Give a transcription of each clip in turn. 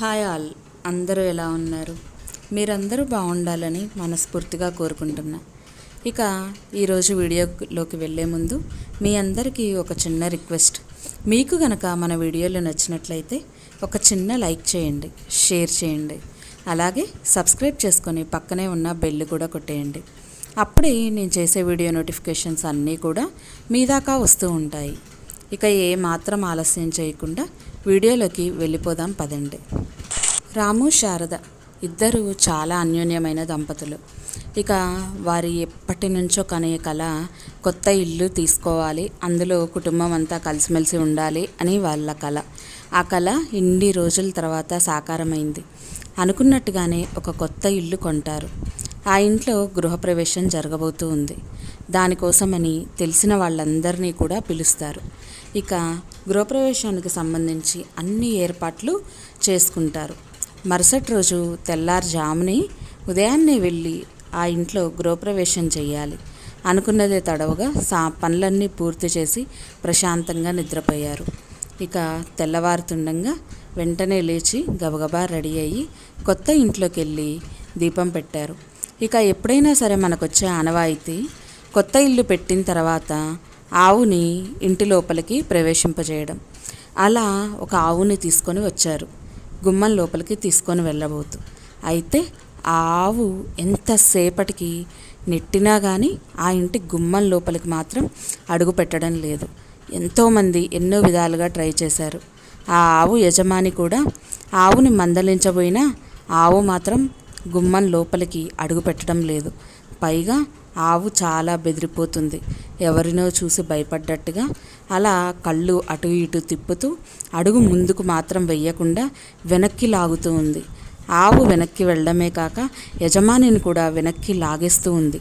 Hi all. అందరూ ఎలా ఉన్నారు? మీరందరూ బాగుండాలని మనస్ఫూర్తిగా కోరుకుంటున్నా. ఇక ఈరోజు వీడియోలోకి వెళ్ళే ముందు మీ అందరికీ ఒక చిన్న రిక్వెస్ట్. మీకు గనక మన వీడియోలు నచ్చినట్లయితే ఒక చిన్న లైక్ చేయండి షేర్ చేయండి. అలాగే సబ్స్క్రైబ్ చేసుకొని పక్కనే ఉన్న బెల్ కూడా కొట్టేయండి. అప్పుడే నేను చేసే వీడియో నోటిఫికేషన్స్ అన్నీ కూడా మీ దాకా వస్తూ ఉంటాయి. ఇక ఏ మాత్రం ఆలస్యం చేయకుండా వీడియోలోకి వెళ్ళిపోదాం పదండి. రాము శారద ఇద్దరు చాలా అన్యోన్యమైన దంపతులు. ఇక వారి ఎప్పటి నుంచో కనే కళ కొత్త ఇల్లు తీసుకోవాలి అందులో కుటుంబం అంతా కలిసిమెలిసి ఉండాలి అని వాళ్ళ కళ ఆ కళ ఇన్ని రోజుల తర్వాత సాకారమైంది. అనుకున్నట్టుగానే ఒక కొత్త ఇల్లు కొంటారు. ఆ ఇంట్లో గృహప్రవేశం జరగబోతూ ఉంది. దానికోసమని తెలిసిన వాళ్ళందరినీ కూడా పిలుస్తారు. ఇక గృహప్రవేశానికి సంబంధించి అన్ని ఏర్పాట్లు చేసుకుంటారు. మరుసటి రోజు తెల్లారుజాముని ఉదయాన్నే వెళ్ళి ఆ ఇంట్లో గృహప్రవేశం చేయాలి. అనుకున్నదే తడవగా సా పనులన్నీ పూర్తి చేసి ప్రశాంతంగా నిద్రపోయారు. ఇక తెల్లవారుతుండగా వెంటనే లేచి గబగబా రెడీ అయ్యి కొత్త ఇంట్లోకి వెళ్ళి దీపం పెట్టారు. ఇక ఎప్పుడైనా సరే మనకొచ్చే ఆనవాయితీ కొత్త ఇల్లు పెట్టిన తర్వాత ఆవుని ఇంటి లోపలికి ప్రవేశింపజేయడం. అలా ఒక ఆవుని తీసుకొని వచ్చారు. గుమ్మం లోపలికి తీసుకొని వెళ్ళబోతు. అయితే ఆ ఆవు ఎంతసేపటికి నెట్టినా కానీ ఆ ఇంటి గుమ్మం లోపలికి మాత్రం అడుగు పెట్టడం లేదు. ఎంతోమంది ఎన్నో విధాలుగా ట్రై చేశారు. ఆ ఆవు యజమాని కూడా ఆవుని మందలించబోయినా ఆవు మాత్రం గుమ్మం లోపలికి అడుగు పెట్టడం లేదు. పైగా ఆవు చాలా బెదిరిపోతుంది. ఎవరినో చూసి భయపడ్డట్టుగా అలా కళ్ళు అటు ఇటు తిప్పుతూ అడుగు ముందుకు మాత్రం వెయ్యకుండా వెనక్కి లాగుతూ ఉంది. ఆవు వెనక్కి వెళ్ళడమే కాక యజమానిని కూడా వెనక్కి లాగేస్తూ ఉంది.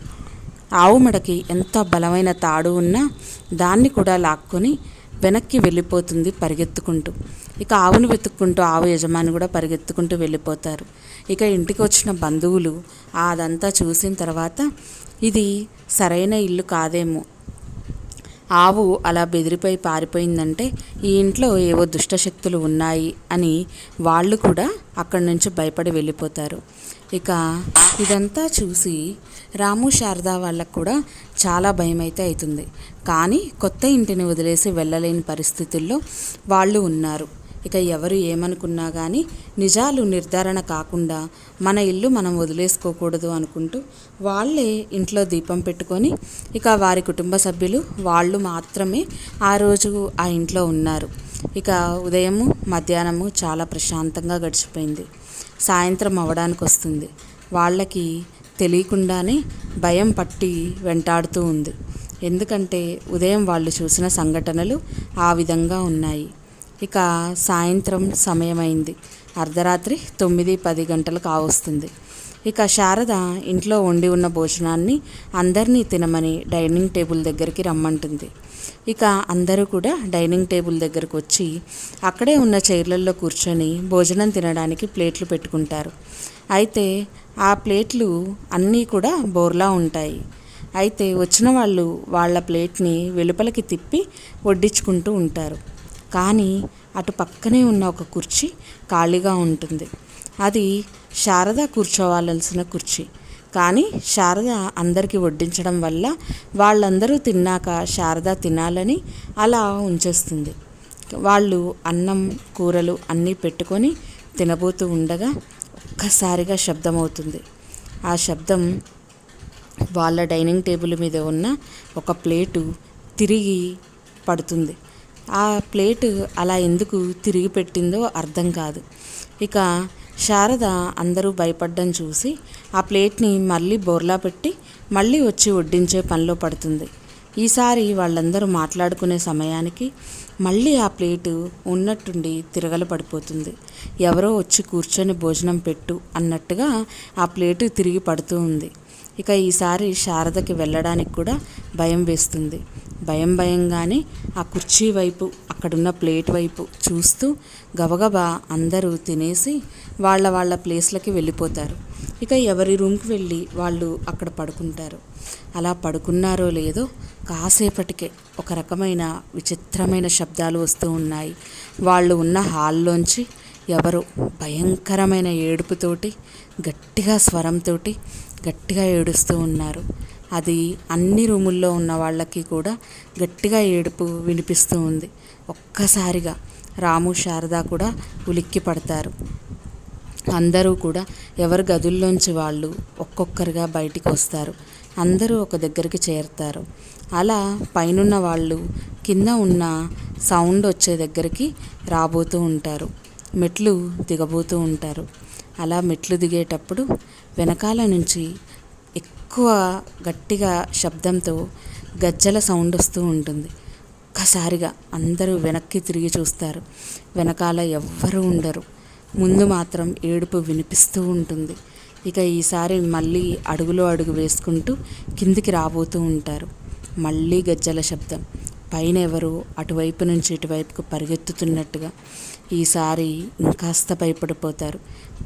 ఆవు మెడకి ఎంత బలమైన తాడు ఉన్నా దాన్ని కూడా లాక్కొని వెనక్కి వెళ్ళిపోతుంది పరిగెత్తుకుంటూ. ఇక ఆవును వెతుక్కుంటూ ఆవు యజమాని కూడా పరిగెత్తుకుంటూ వెళ్ళిపోతారు. ఇక ఇంటికి వచ్చిన బంధువులు అదంతా చూసిన తర్వాత ఇది సరైన ఇల్లు కాదేమో ఆవు అలా బెదిరిపోయి పారిపోయిందంటే ఈ ఇంట్లో ఏవో దుష్టశక్తులు ఉన్నాయి అని వాళ్ళు కూడా అక్కడి నుంచి భయపడి వెళ్ళిపోతారు. ఇక ఇదంతా చూసి రాము శారద వాళ్ళకు కూడా చాలా భయం అయితే అవుతుంది కానీ కొత్త ఇంటిని వదిలేసి వెళ్ళలేని పరిస్థితుల్లో వాళ్ళు ఉన్నారు. ఇక ఎవరు ఏమనుకున్నా కానీ నిజాలు నిర్ధారణ కాకుండా మన ఇల్లు మనం వదిలేసుకోకూడదు అనుకుంటూ వాళ్ళే ఇంట్లో దీపం పెట్టుకొని ఇక వారి కుటుంబ సభ్యులు వాళ్ళు మాత్రమే ఆ రోజు ఆ ఇంట్లో ఉన్నారు. ఇక ఉదయము మధ్యాహ్నము చాలా ప్రశాంతంగా గడిచిపోయింది. సాయంత్రం అవడానికి వస్తుంది. వాళ్ళకి తెలియకుండానే భయం పట్టి వెంటాడుతూ ఉంది. ఎందుకంటే ఉదయం వాళ్ళు చూసిన సంఘటనలు ఆ విధంగా ఉన్నాయి. ఇక సాయంత్రం సమయమైంది. అర్ధరాత్రి తొమ్మిది పది గంటలు కావస్తుంది ఇక శారద ఇంట్లో వండి ఉన్న భోజనాన్ని అందరినీ తినమని డైనింగ్ టేబుల్ దగ్గరికి రమ్మంటుంది. ఇక అందరూ కూడా డైనింగ్ టేబుల్ దగ్గరకు వచ్చి అక్కడే ఉన్న చైర్లలో కూర్చొని భోజనం తినడానికి ప్లేట్లు పెట్టుకుంటారు. అయితే ఆ ప్లేట్లు అన్నీ కూడా బోర్లా ఉంటాయి. అయితే వచ్చిన వాళ్ళు వాళ్ళ ప్లేట్ని వెలుపలకి తిప్పి వడ్డించుకుంటూ ఉంటారు. కానీ అటు పక్కనే ఉన్న ఒక కుర్చీ ఖాళీగా ఉంటుంది. అది శారద కూర్చోవాల్సిన కుర్చీ. కానీ శారద అందరికీ వడ్డించడం వల్ల వాళ్ళందరూ తిన్నాక శారద తినాలని అలా ఉంచేస్తుంది. వాళ్ళు అన్నం కూరలు అన్నీ పెట్టుకొని తినబోతూ ఉండగా ఒక్కసారిగా శబ్దం అవుతుంది ఆ శబ్దం వాళ్ళ డైనింగ్ టేబుల్ మీద ఉన్న ఒక ప్లేటు తిరిగి పడుతుంది. ఆ ప్లేటు అలా ఎందుకు తిరిగి పెట్టిందో అర్థం కాదు. ఇక శారద అందరూ భయపడ్డం చూసి ఆ ప్లేట్ని మళ్ళీ బోర్లా పెట్టి మళ్ళీ వచ్చి వడ్డించే పనిలో పడుతుంది. ఈసారి వాళ్ళందరూ మాట్లాడుకునే సమయానికి మళ్ళీ ఆ ప్లేటు ఉన్నట్టుండి తిరగల పడిపోతుంది. ఎవరో వచ్చి కూర్చొని భోజనం పెట్టు అన్నట్టుగా ఆ ప్లేటు తిరిగి పడుతూ ఉంది. ఇక ఈసారి శారదకి వెళ్ళడానికి కూడా భయం వేస్తుంది. భయం భయంగానే ఆ కుర్చీ వైపు అక్కడున్న ప్లేట్ వైపు చూస్తూ గబగబా అందరూ తినేసి వాళ్ళ వాళ్ళ ప్లేస్లకి వెళ్ళిపోతారు. ఇక ఎవరి రూమ్కి వెళ్ళి వాళ్ళు అక్కడ పడుకుంటారు. అలా పడుకున్నారో లేదో కాసేపటికే ఒక రకమైన విచిత్రమైన శబ్దాలు వస్తూ ఉన్నాయి. వాళ్ళు ఉన్న హాల్లోంచి ఎవరు భయంకరమైన ఏడుపుతోటి గట్టిగా స్వరంతోటి గట్టిగా ఏడుస్తూ ఉన్నారు. అది అన్ని రూముల్లో ఉన్న వాళ్ళకి కూడా గట్టిగా ఏడుపు వినిపిస్తూ ఉంది. ఒక్కసారిగా రాము శారద కూడా ఉలిక్కి పడతారు. అందరూ కూడా ఎవరి గదుల్లోంచి వాళ్ళు ఒక్కొక్కరుగా బయటికి వస్తారు. అందరూ ఒక దగ్గరికి చేరుతారు. అలా పైనున్న వాళ్ళు కింద ఉన్న సౌండ్ వచ్చే దగ్గరికి రాబోతూ ఉంటారు. మెట్లు దిగబోతూ ఉంటారు. అలా మెట్లు దిగేటప్పుడు వెనకాల నుంచి ఎక్కువ గట్టిగా శబ్దంతో గజ్జల సౌండ్ వస్తూ ఉంటుంది. ఒక్కసారిగా అందరూ వెనక్కి తిరిగి చూస్తారు. వెనకాల ఎవ్వరూ ఉండరు. ముందు మాత్రం ఏడుపు వినిపిస్తూ ఉంటుంది. ఇక ఈసారి మళ్ళీ అడుగులో అడుగు వేసుకుంటూ కిందికి రాబోతూ ఉంటారు. మళ్ళీ గజ్జల శబ్దం. పైన ఎవరు అటువైపు నుంచి ఇటువైపుకు పరిగెత్తుతున్నట్టుగా ఈసారి ఇంకాస్త భయపడిపోతారు.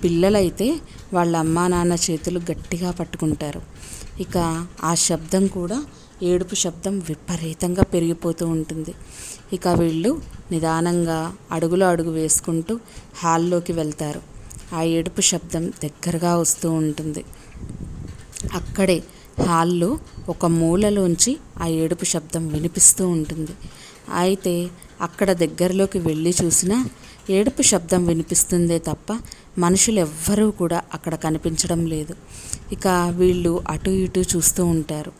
పిల్లలైతే వాళ్ళ అమ్మా నాన్న చేతులు గట్టిగా పట్టుకుంటారు. ఇక ఆ శబ్దం కూడా ఏడుపు శబ్దం విపరీతంగా పెరిగిపోతూ ఉంటుంది. ఇక వీళ్ళు నిదానంగా అడుగులో అడుగు వేసుకుంటూ హాల్లోకి వెళ్తారు. ఆ ఏడుపు శబ్దం దగ్గరగా వస్తూ ఉంటుంది. అక్కడే హాల్లో ఒక మూలలోంచి ఆ ఏడుపు శబ్దం వినిపిస్తూ ఉంటుంది. అయితే అక్కడ దగ్గరలోకి వెళ్ళి చూసినా ఏడుపు శబ్దం వినిపిస్తుందే తప్ప మనుషులు ఎవ్వరూ కూడా అక్కడ కనిపించడం లేదు. ఇక వీళ్ళు అటు ఇటు చూస్తూ ఉంటారు.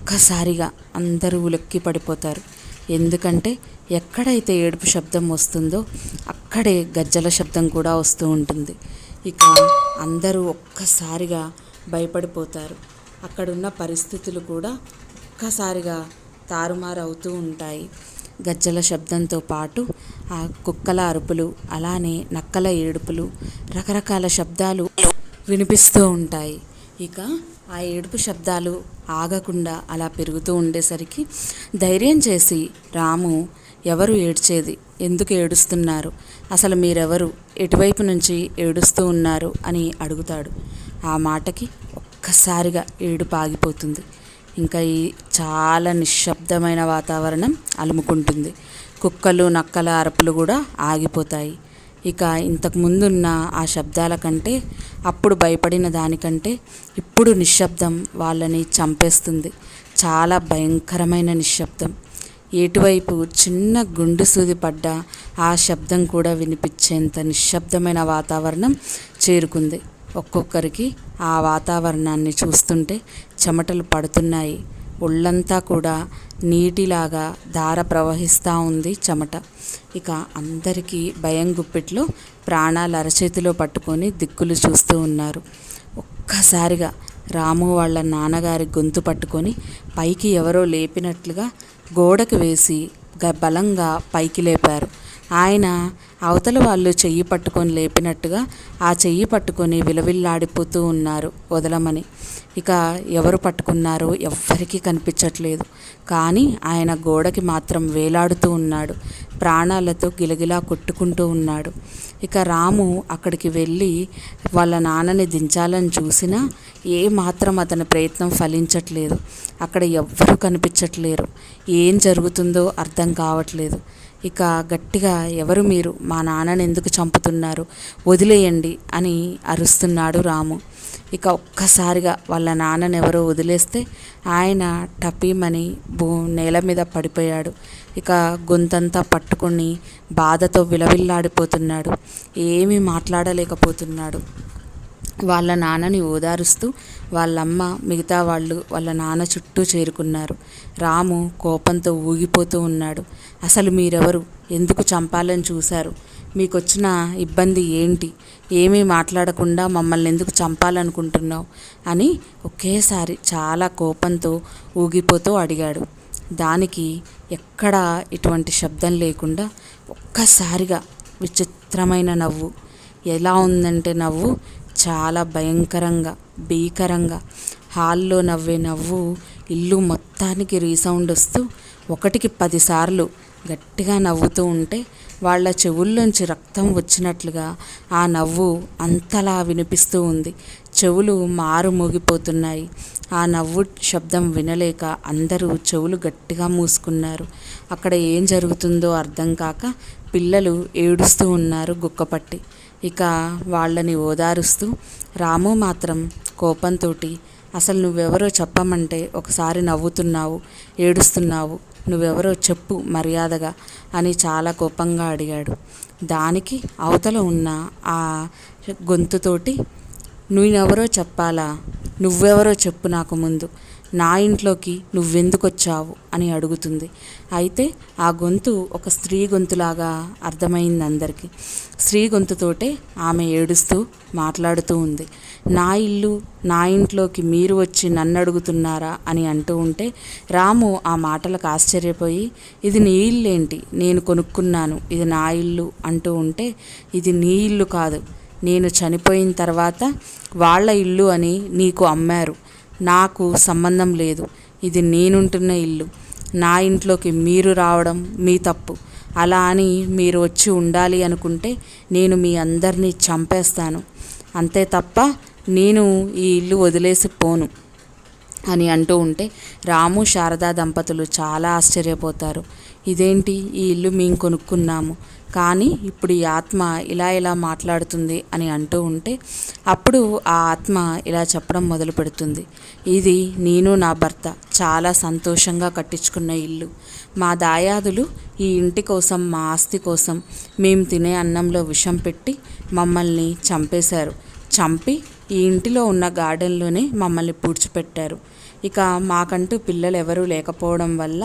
ఒక్కసారిగా అందరూ ఉలిక్కి పడిపోతారు. ఎందుకంటే ఎక్కడైతే ఏడుపు శబ్దం వస్తుందో అక్కడే గజ్జల శబ్దం కూడా వస్తూ ఉంటుంది. ఇక అందరూ ఒక్కసారిగా భయపడిపోతారు. అక్కడున్న పరిస్థితులు కూడా ఒక్కసారిగా తారుమారు అవుతూ ఉంటాయి. గజ్జల శబ్దంతో పాటు ఆ కుక్కల అరుపులు అలానే నక్కల ఏడుపులు రకరకాల శబ్దాలు వినిపిస్తూ ఉంటాయి. ఇక ఆ ఏడుపు శబ్దాలు ఆగకుండా అలా పెరుగుతూ ఉండేసరికి ధైర్యం చేసి రాము ఎవరు ఏడ్చేది? ఎందుకు ఏడుస్తున్నారు? అసలు మీరెవరు? ఎటువైపు నుంచి ఏడుస్తూ ఉన్నారు? అని అడుగుతాడు. ఆ మాటకి ఒక్కసారిగా ఏడుపు ఆగిపోతుంది. ఇంకా ఈ చాలా నిశ్శబ్దమైన వాతావరణం అలుముకుంటుంది. కుక్కలు నక్కల అరుపులు కూడా ఆగిపోతాయి. ఇక ఇంతకు ముందున్న ఆ శబ్దాల కంటే అప్పుడు భయపడిన దానికంటే ఇప్పుడు నిశ్శబ్దం వాళ్ళని చంపేస్తుంది. చాలా భయంకరమైన నిశ్శబ్దం. ఎటువైపు చిన్న గుండు సూది పడ్డ ఆ శబ్దం కూడా వినిపించేంత నిశ్శబ్దమైన వాతావరణం చేరుకుంది. ఒక్కొక్కరికి ఆ వాతావరణాన్ని చూస్తుంటే చెమటలు పడుతున్నాయి. ఒళ్ళంతా కూడా నీటిలాగా ధార ప్రవహిస్తూ ఉంది చెమట. ఇక అందరికీ భయం గుప్పిట్లో ప్రాణాలు అరచేతిలో పట్టుకొని దిక్కులు చూస్తూ ఉన్నారు. ఒక్కసారిగా రాము వాళ్ళ నాన్నగారి గొంతు పట్టుకొని పైకి ఎవరో లేపినట్లుగా గోడకు వేసి గ బలంగా పైకి లేపారు. ఆయన అవతల వాళ్ళు చెయ్యి పట్టుకొని లేపినట్టుగా ఆ చెయ్యి పట్టుకొని విలవిల్లాడిపోతూ ఉన్నారు వదలమని. ఇక ఎవరు పట్టుకున్నారో ఎవ్వరికీ కనిపించట్లేదు. కానీ ఆయన గోడకి మాత్రం వేలాడుతూ ఉన్నాడు. ప్రాణాలతో గిలగిలా కొట్టుకుంటూ ఉన్నాడు. ఇక రాము అక్కడికి వెళ్ళి వాళ్ళ నాన్నని దించాలని చూసినా ఏ మాత్రం అతని ప్రయత్నం ఫలించట్లేదు. అక్కడ ఎవ్వరూ కనిపించట్లేరు. ఏం జరుగుతుందో అర్థం కావట్లేదు. ఇక గట్టిగా ఎవరు మీరు? మా నాన్నని ఎందుకు చంపుతున్నారు? వదిలేయండి అని అరుస్తున్నాడు రాము. ఇక ఒక్కసారిగా వాళ్ళ నాన్నని ఎవరో వదిలేస్తే ఆయన టపీమని భూ నేల మీద పడిపోయాడు. ఇక గొంతంతా పట్టుకొని బాధతో విలవిల్లాడిపోతున్నాడు. ఏమీ మాట్లాడలేకపోతున్నాడు. వాళ్ళ నాన్నని ఓదారుస్తూ వాళ్ళమ్మ మిగతా వాళ్ళు వాళ్ళ నాన్న చుట్టూ చేరుకున్నారు. రాము కోపంతో ఊగిపోతూ ఉన్నాడు. అసలు మీరెవరు? ఎందుకు చంపాలని చూశారు? మీకు వచ్చిన ఇబ్బంది ఏంటి? ఏమీ మాట్లాడకుండా మమ్మల్ని ఎందుకు చంపాలనుకుంటున్నావు? అని ఒకేసారి చాలా కోపంతో ఊగిపోతూ అడిగాడు. దానికి ఎక్కడా ఇటువంటి శబ్దం లేకుండా ఒక్కసారిగా విచిత్రమైన నవ్వు. ఎలా ఉందంటే నవ్వు? చాలా భయంకరంగా భీకరంగా. హాల్లో నవ్వే నవ్వు ఇల్లు మొత్తానికి రీసౌండ్ వస్తూ ఒకటికి పదిసార్లు గట్టిగా నవ్వుతూ ఉంటే వాళ్ళ చెవుల్లోంచి రక్తం వచ్చినట్లుగా ఆ నవ్వు అంతలా వినిపిస్తూ ఉంది. చెవులు మారు మోగిపోతున్నాయి. ఆ నవ్వు శబ్దం వినలేక అందరూ చెవులు గట్టిగా మూసుకున్నారు. అక్కడ ఏం జరుగుతుందో అర్థం కాక పిల్లలు ఏడుస్తూ ఉన్నారు గుక్కపట్టి. ఇక వాళ్ళని ఓదారుస్తూ రాము మాత్రం కోపంతో అసలు నువ్వెవరో చెప్పమంటే ఒకసారి నవ్వుతున్నావు ఏడుస్తున్నావు నువ్వెవరో చెప్పు మర్యాదగా అని చాలా కోపంగా అడిగాడు. దానికి అవతల ఉన్న ఆ గొంతుతోటి నువ్వెవరో చెప్పాలా? నువ్వెవరో చెప్పు నాకు ముందు నా ఇంట్లోకి నువ్వెందుకు వచ్చావు అని అడుగుతుంది. అయితే ఆ గొంతు ఒక స్త్రీ గొంతులాగా అర్థమైంది అందరికీ. స్త్రీ గొంతుతోటే ఆమె ఏడుస్తూ మాట్లాడుతూ ఉంది. నా ఇల్లు నా ఇంట్లోకి మీరు వచ్చి నన్ను అడుగుతున్నారా అని అంటూ ఉంటే రాము ఆ మాటలకు ఆశ్చర్యపోయి ఇది నీ ఇల్లేంటి? నేను కొనుక్కున్నాను. ఇది నా ఇల్లు అంటూ ఉంటే ఇది నీ ఇల్లు కాదు. నేను చనిపోయిన తర్వాత వాళ్ళ ఇల్లు అని నీకు అమ్మారు. నాకు సంబంధం లేదు. ఇది నేనుంటున్న ఇల్లు. నా ఇంట్లోకి మీరు రావడం మీ తప్పు. అలా అని మీరు వచ్చి ఉండాలి అనుకుంటే నేను మీ అందరినీ చంపేస్తాను. అంతే తప్ప నేను ఈ ఇల్లు వదిలేసి పోను అని అంటూ ఉంటే రాము శారదా దంపతులు చాలా ఆశ్చర్యపోతారు. ఇదేంటి? ఈ ఇల్లు మేము కొనుక్కున్నాము. కానీ ఇప్పుడు ఈ ఆత్మ ఇలా ఇలా మాట్లాడుతుంది అని అంటూ ఉంటే అప్పుడు ఆ ఆత్మ ఇలా చెప్పడం మొదలు పెడుతుంది. ఇది నేను నా భర్త చాలా సంతోషంగా కట్టించుకున్న ఇల్లు. మా దాయాదులు ఈ ఇంటి కోసం మా ఆస్తి కోసం మేము తినే అన్నంలో విషం పెట్టి మమ్మల్ని చంపేశారు. చంపి ఈ ఇంటిలో ఉన్న గార్డెన్లోనే మమ్మల్ని పూడ్చిపెట్టారు. ఇక మాకంటూ పిల్లలు ఎవరూ లేకపోవడం వల్ల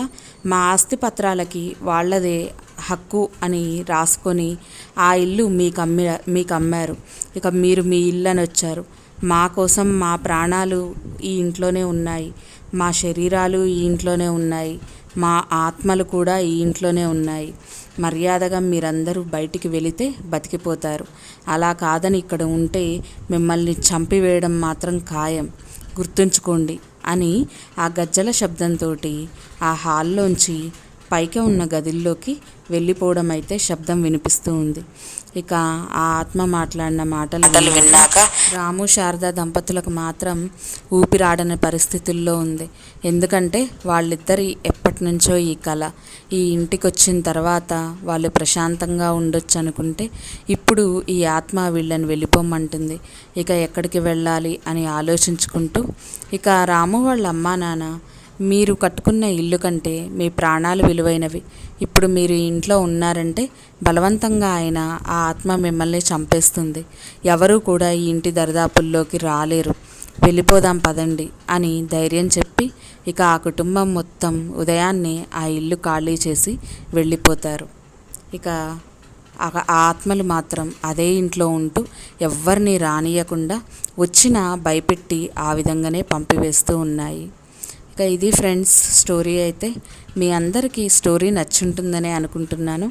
మా ఆస్తి పత్రాలకి వాళ్ళదే హక్కు అని రాసుకొని ఆ ఇల్లు మీకు అమ్మి మీకు అమ్మారు. ఇక మీరు మీ ఇల్లు అని వచ్చారు. మా కోసం మా ప్రాణాలు ఈ ఇంట్లోనే ఉన్నాయి. మా శరీరాలు ఈ ఇంట్లోనే ఉన్నాయి. మా ఆత్మలు కూడా ఈ ఇంట్లోనే ఉన్నాయి. మర్యాదగా మీరందరూ బయటికి వెళితే బతికిపోతారు. అలా కాదని ఇక్కడ ఉంటే మిమ్మల్ని చంపివేయడం మాత్రం ఖాయం. గుర్తుంచుకోండి అని ఆ గజ్జల శబ్దంతో ఆ హాల్లోంచి పైకి ఉన్న గదిల్లోకి వెళ్ళిపోవడం అయితే శబ్దం వినిపిస్తూ ఉంది. ఇక ఆ ఆత్మ మాట్లాడిన మాటలు విన్నాక రాము శారద దంపతులకు మాత్రం ఊపిరాడని పరిస్థితుల్లో ఉంది. ఎందుకంటే వాళ్ళిద్దరి ఎప్పటి నుంచో ఈ కళ ఈ ఇంటికి వచ్చిన తర్వాత వాళ్ళు ప్రశాంతంగా ఉండొచ్చు అనుకుంటే ఇప్పుడు ఈ ఆత్మ వీళ్ళని వెళ్ళిపోమంటుంది. ఇక ఎక్కడికి వెళ్ళాలి అని ఆలోచించుకుంటూ ఇక రాము వాళ్ళ అమ్మా నాన్న మీరు కట్టుకున్న ఇల్లు కంటే మీ ప్రాణాలు విలువైనవి. ఇప్పుడు మీరు ఇంట్లో ఉన్నారంటే బలవంతంగా ఆయన ఆ ఆత్మ మిమ్మల్ని చంపేస్తుంది. ఎవరూ కూడా ఈ ఇంటి దరిదాపుల్లోకి రాలేరు. వెళ్ళిపోదాం పదండి అని ధైర్యం చెప్పి ఇక ఆ కుటుంబం మొత్తం ఉదయాన్నే ఆ ఇల్లు ఖాళీ చేసి వెళ్ళిపోతారు. ఇక ఆ ఆత్మలు మాత్రం అదే ఇంట్లో ఉంటూ ఎవరిని రానియకుండా వచ్చిన భయపెట్టి ఆ విధంగానే పంపివేస్తూ ఉన్నాయి. ఇక ఇది ఫ్రెండ్స్ స్టోరీ అయితే. మీ అందరికీ స్టోరీ నచ్చుంటుందని అనుకుంటున్నాను.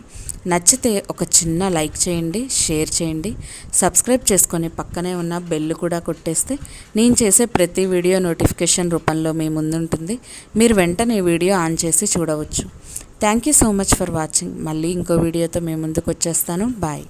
నచ్చితే ఒక చిన్న లైక్ చేయండి షేర్ చేయండి. సబ్స్క్రైబ్ చేసుకొని పక్కనే ఉన్న బెల్ కూడా కొట్టేస్తే నేను చేసే ప్రతి వీడియో నోటిఫికేషన్ రూపంలో మీ ముందుంటుంది. మీరు వెంటనే వీడియో ఆన్ చేసి చూడవచ్చు. Thank you so much for watching. మళ్ళీ ఇంకో వీడియోతో మీ ముందుకు వచ్చేస్తాను. బాయ్.